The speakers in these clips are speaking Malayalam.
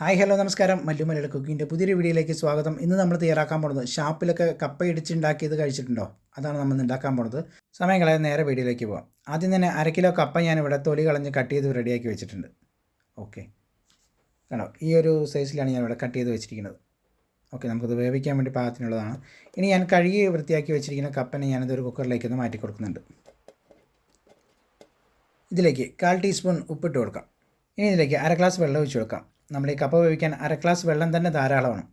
ഹായ് ഹലോ നമസ്കാരം. മല്ലുമലയുടെ കുക്കിന്റെ പുതിയൊരു വീഡിയോയിലേക്ക് സ്വാഗതം. ഇന്ന് നമ്മൾ തയ്യാറാക്കാൻ പോകുന്നത് ഷാപ്പിലൊക്കെ കപ്പ ഇടിച്ചുണ്ടാക്കിയത് കഴിച്ചിട്ടുണ്ടോ? അതാണ് നമ്മൾ ഉണ്ടാക്കാൻ പോകുന്നത്. സമയം കളയാൻ നേരെ വീഡിയോയിലേക്ക് പോകാം ആദ്യം തന്നെ അര കിലോ കപ്പ ഞാൻ ഇവിടെ തൊലി കളഞ്ഞ് കട്ട് ചെയ്ത് റെഡിയാക്കി വെച്ചിട്ടുണ്ട്. ഓക്കെ. കണ്ടോ? ഈ ഒരു സൈസിലാണ് ഞാൻ ഇവിടെ കട്ട് ചെയ്ത് വെച്ചിരിക്കുന്നത്. ഓക്കെ നമുക്കത് വേവിക്കാൻ വേണ്ടി പാകത്തിനുള്ളതാണ്. ഇനി ഞാൻ കഴുകി വൃത്തിയാക്കി വെച്ചിരിക്കുന്ന കപ്പനെ ഞാനതൊരു കുക്കറിലേക്ക് ഒന്ന് മാറ്റി കൊടുക്കുന്നുണ്ട് ഇതിലേക്ക് കാൽ ടീസ്പൂൺ ഉപ്പിട്ട് കൊടുക്കാം. ഇനി ഇതിലേക്ക് അര ഗ്ലാസ് വെള്ളം ഒഴിച്ച് കൊടുക്കാം. നമ്മൾ ഈ കപ്പ വേവിക്കാൻ അര ഗ്ലാസ് വെള്ളം തന്നെ ധാരാളമാണ്.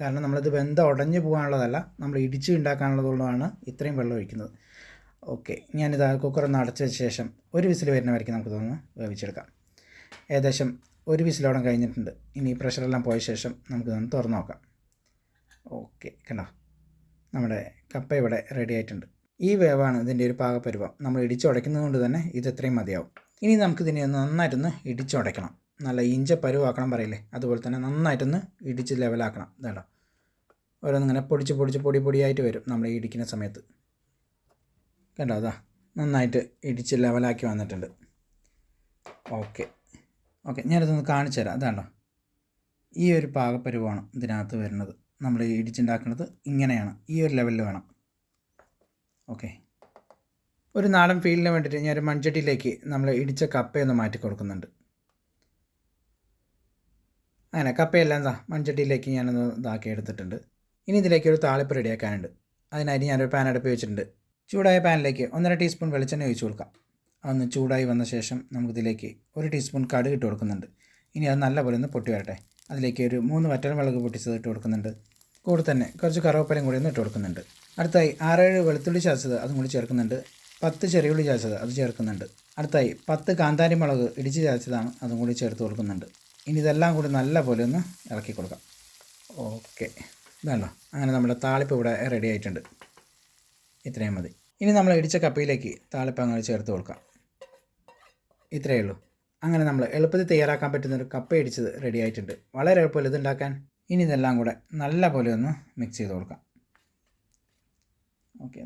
കാരണം നമ്മളിത് വെന്ത ഉടഞ്ഞു പോകാനുള്ളതല്ല നമ്മൾ ഇടിച്ച് ഉണ്ടാക്കാനുള്ളതുകൊണ്ടാണ് ഇത്രയും വെള്ളം ഒഴിക്കുന്നത്. ഓക്കെ ഞാനിത് കുക്കർ ഒന്ന് അടച്ച ശേഷം ഒരു വിസിൽ വരുന്ന വരയ്ക്ക് നമുക്ക് തോന്നുന്നു വേവിച്ചെടുക്കാം. ഏകദേശം ഒരു വിസിലോടം കഴിഞ്ഞിട്ടുണ്ട്. ഇനി പ്രഷറെല്ലാം പോയ ശേഷം നമുക്ക് നമുക്കിതൊന്ന് തുറന്നു നോക്കാം. ഓക്കെ കണ്ടോ? നമ്മുടെ കപ്പ ഇവിടെ റെഡി ആയിട്ടുണ്ട്. ഈ വേവാണ് ഇതിന്റെ ഒരു പാകപ്പരുവം. നമ്മൾ ഇടിച്ചുടയ്ക്കുന്നത് കൊണ്ട് തന്നെ ഇത് എത്രയും മതിയാവും. ഇനി നമുക്കിതിനെ ഒന്ന് നന്നായിട്ടൊന്ന് ഇടിച്ചുടയ്ക്കണം നല്ല ഇഞ്ച പരുവാക്കണം പറയില്ലേ? അതുപോലെ തന്നെ നന്നായിട്ടൊന്ന് ഇടിച്ച് ലെവലാക്കണം. ഇതാണ്ടോ ഓരോന്നിങ്ങനെ പൊടിച്ച് പൊടിച്ച് പൊടി പൊടിയായിട്ട് വരും നമ്മൾ ഇടിക്കുന്ന സമയത്ത്. കണ്ടോ? അതാ. നന്നായിട്ട് ഇടിച്ച് ലെവലാക്കി വന്നിട്ടുണ്ട്. ഓക്കെ. ഓക്കെ ഞാനിതൊന്ന് കാണിച്ചു തരാം. അതാണ്ടോ ഈ ഒരു പാകപ്പരുവാണ് ഇതിനകത്ത് വരുന്നത്. നമ്മൾ ഇടിച്ചുണ്ടാക്കുന്നത് ഇങ്ങനെയാണ്. ഈ ഒരു ലെവലിൽ വേണം. ഓക്കെ. ഒരു നാടൻ ഫീലിന് വേണ്ടിയിട്ട് ഞാൻ ഒരു മൺചട്ടിയിലേക്ക് നമ്മൾ ഇടിച്ച കപ്പയൊന്ന് മാറ്റി കൊടുക്കുന്നുണ്ട്. അങ്ങനെ കപ്പയെല്ലാം എന്താ മൺചട്ടിയിലേക്ക് ഞാനൊന്ന് ഇതാക്കി എടുത്തിട്ടുണ്ട്. ഇനി ഇതിലേക്ക് ഒരു താളിപ്പ് റെഡിയാക്കാനുണ്ട്. അതിനായിട്ട് ഞാനൊരു പാൻ അടുപ്പ് വെച്ചിട്ടുണ്ട്. ചൂടായ പാനിലേക്ക് ഒന്നര ടീസ്പൂൺ വെളിച്ചെണ്ണ ഒഴിച്ചു കൊടുക്കാം. അതൊന്ന് ചൂടായി വന്ന ശേഷം നമുക്കിതിലേക്ക് ഒരു ടീസ്പൂൺ കടുക് ഇട്ട് കൊടുക്കുന്നുണ്ട്. ഇനി അത് നല്ലപോലെ ഒന്ന് പൊട്ടി വരട്ടെ. അതിലേക്ക് ഒരു മൂന്ന് വറ്റൽമുളക് പൊട്ടിച്ചത് ഇട്ട് കൊടുക്കുന്നുണ്ട്. കൂടെ തന്നെ കുറച്ച് കറുവപ്പലയും കൂടി ഒന്ന് ഇട്ട് കൊടുക്കുന്നുണ്ട്. അടുത്തായി ആറേഴ് വെളുത്തുള്ളി ചതച്ചത് അതും കൂടി ചേർക്കുന്നുണ്ട്. പത്ത് ചെറിയുള്ളി ചതച്ചത് അത് ചേർക്കുന്നുണ്ട്. അടുത്തായി പത്ത് കാന്താരി മുളക് ഇടിച്ച് ചതച്ചതാണ് അതും കൂടി ചേർത്ത് കൊടുക്കുന്നുണ്ട്. ഇനി ഇതെല്ലാം കൂടി നല്ല പോലെ ഒന്ന് ഇളക്കി കൊടുക്കാം. ഓക്കെ. ഇതാണല്ലോ. അങ്ങനെ നമ്മുടെ താളിപ്പ് ഇവിടെ റെഡി ആയിട്ടുണ്ട്. ഇത്രയും മതി. ഇനി നമ്മൾ ഇടിച്ച കപ്പയിലേക്ക് താളിപ്പ് അങ്ങനെ ചേർത്ത് കൊടുക്കാം. ഇത്രയേ ഉള്ളൂ. അങ്ങനെ നമ്മൾ എളുപ്പത്തിൽ തയ്യാറാക്കാൻ പറ്റുന്ന ഒരു കപ്പ ഇടിച്ചത് റെഡി ആയിട്ടുണ്ട്. വളരെ എളുപ്പമല്ല ഇതുണ്ടാക്കാൻ ഇനി ഇതെല്ലാം കൂടെ നല്ല പോലെ ഒന്ന് മിക്സ് ചെയ്ത് കൊടുക്കാം. ഓക്കെ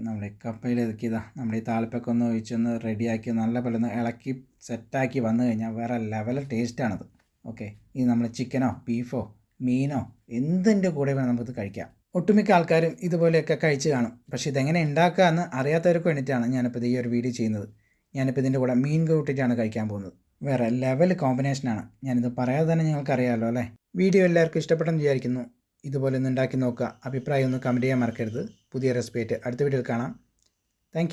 കപ്പയിൽ ഇതാ നമ്മൾ ഈ താളിപ്പൊക്കെ ഒന്ന് ഒഴിച്ചൊന്ന് റെഡിയാക്കി നല്ല പോലെ ഒന്ന് ഇളക്കി സെറ്റാക്കി വന്നു കഴിഞ്ഞാൽ വേറെ ലെവൽ ടേസ്റ്റാണത് ഓക്കെ ഇത് നമ്മൾ ചിക്കനോ ബീഫോ മീനോ എന്തിന്റെ കൂടെ വേണം നമുക്കിത് കഴിക്കാം. ഒട്ടുമിക്ക ആൾക്കാരും ഇതുപോലെയൊക്കെ കഴിച്ച് കാണും. പക്ഷേ ഇതെങ്ങനെ ഉണ്ടാക്കുക എന്ന് അറിയാത്തവർക്ക് വേണ്ടിയിട്ടാണ് ഞാനിപ്പോൾ ഈ ഒരു വീഡിയോ ചെയ്യുന്നത്. ഞാനിപ്പോൾ ഇതിന്റെ കൂടെ മീൻ കൂട്ടിയിട്ടാണ് കഴിക്കാൻ പോകുന്നത്. വേറെ ലെവൽ കോമ്പിനേഷനാണ് ഞാനിത് പറയാതെ തന്നെ നിങ്ങൾക്ക് അറിയാമല്ലോ അല്ലേ? വീഡിയോ എല്ലാവർക്കും ഇഷ്ടപ്പെട്ടെന്ന് വിചാരിക്കുന്നു. ഇതുപോലെ ഒന്ന് ഉണ്ടാക്കി നോക്കുക. അഭിപ്രായം ഒന്ന് കമന്റ് ചെയ്യാൻ മറക്കരുത്. പുതിയ റെസിപ്പി അടുത്ത വീഡിയോയിൽ കാണാം. താങ്ക്